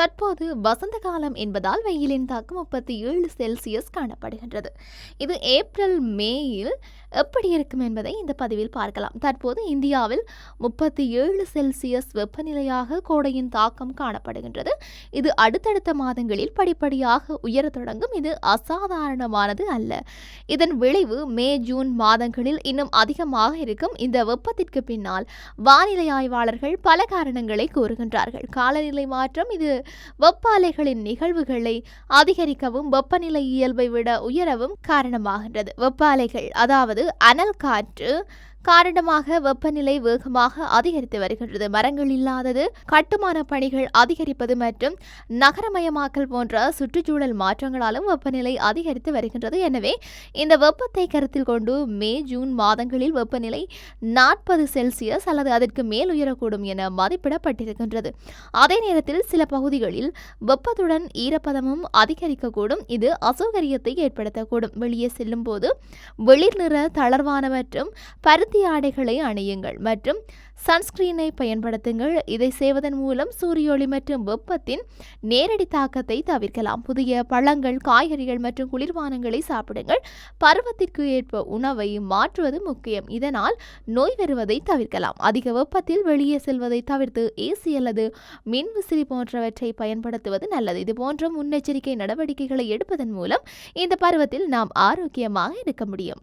தற்போது வசந்த காலம் என்பதால் வெயிலின் தாக்கம் முப்பத்தி ஏழு செல்சியஸ் காணப்படுகின்றது. இது ஏப்ரல் மேயில் எப்படி இருக்கும் என்பதை இந்த பதிவில் பார்க்கலாம். தற்போது இந்தியாவில் முப்பத்தி ஏழு செல்சியஸ் வெப்பநிலையாக கோடையின் தாக்கம் காணப்படுகின்றது. இது அடுத்தடுத்த மாதங்களில் படிப்படியாக உயரத் தொடங்கும். இது அசாதாரணமானது அல்ல. இதன் விளைவு மே ஜூன் மாதங்களில் இன்னும் அதிகமாக இருக்கும். இந்த வெப்பத்திற்கு பின்னால் வானிலை ஆய்வாளர்கள் பல காரணங்களை கூறுகின்றார்கள். காலநிலை மாற்றம் இது வெப்ப அலைகளின் நிகழ்வுகளை அதிகரிக்கவும் வெப்பநிலை இயல்பை விட உயரவும் காரணமாகின்றது. வெப்ப அலைகள் அதாவது அனல் காற்று காரணமாக வெப்பநிலை வேகமாக அதிகரித்து வருகின்றது. மரங்கள் இல்லாதது கட்டுமான பணிகள் அதிகரிப்பது மற்றும் நகரமயமாக்கல் போன்ற சுற்றுச்சூழல் மாற்றங்களாலும் வெப்பநிலை அதிகரித்து வருகின்றது. எனவே இந்த வெப்பத்தை கருத்தில் கொண்டு மே ஜூன் மாதங்களில் வெப்பநிலை நாற்பது செல்சியஸ் அல்லது அதற்கு மேல் உயரக்கூடும் என மதிப்பிடப்பட்டிருக்கின்றது. அதே நேரத்தில் சில பகுதிகளில் வெப்பத்துடன் ஈரப்பதமும் அதிகரிக்கக்கூடும். இது அசௌகரியத்தை ஏற்படுத்தக்கூடும். வெளியே செல்லும் போது வெளிர் நிற தளர்வான மற்றும் பருத்தி ஆடைகளை அணியுங்கள் மற்றும் சன்ஸ்கிரீனை பயன்படுத்துங்கள். இதை செய்வதன் மூலம் சூரிய ஒளி மற்றும் வெப்பத்தின் நேரடி தாக்கத்தை தவிர்க்கலாம். புதிய பழங்கள் காய்கறிகள் மற்றும் குளிர்பானங்களை சாப்பிடுங்கள். பருவத்திற்கு ஏற்ப உணவை மாற்றுவது முக்கியம். இதனால் நோய் வருவதை தவிர்க்கலாம். அதிக வெப்பத்தில் வெளியே செல்வதை தவிர்த்து ஏசி அல்லது மின்விசிறி போன்றவற்றை பயன்படுத்துவது நல்லது. இது போன்ற முன்னெச்சரிக்கை நடவடிக்கைகளை எடுப்பதன் மூலம் இந்த பருவத்தில் நாம் ஆரோக்கியமாக இருக்க முடியும்.